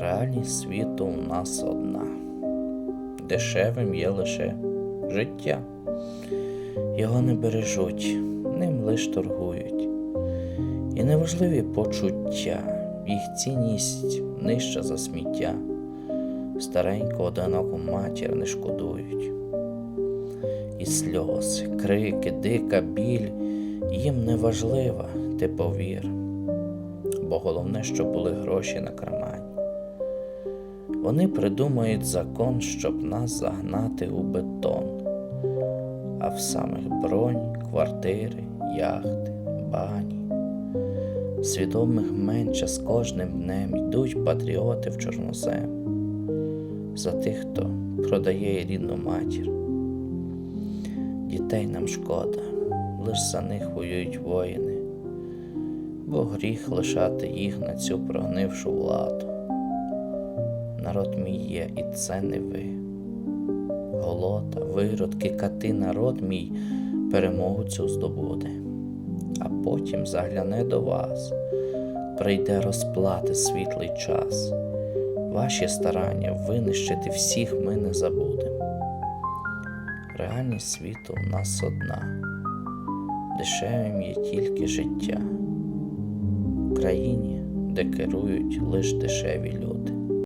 Реальність світу у нас одна. Дешевим є лише життя. Його не бережуть, ним лиш торгують. І неважливі почуття, їх цінність нижча за сміття. Стареньку одиноку матір не шкодують. І сльози, крики, дика біль їм не ти повір. Бо головне, щоб були гроші на кармані. Вони придумають закон, щоб нас загнати у бетон, а в самих бронь, квартири, яхти, бані. Свідомих менше з кожним днем йдуть патріоти в чорнозем за тих, хто продає рідну матір. Дітей нам шкода, лиш за них воюють воїни, бо гріх лишати їх на цю прогнившу владу. Народ мій є, і це не ви. Голота, виродки, кати, народ мій перемогу цю здобуде, а потім загляне до вас, прийде розплати світлий час. Ваші старання винищити всіх ми не забудемо. Реальність світу у нас одна, дешевим є тільки життя в країні, де керують лише дешеві люди.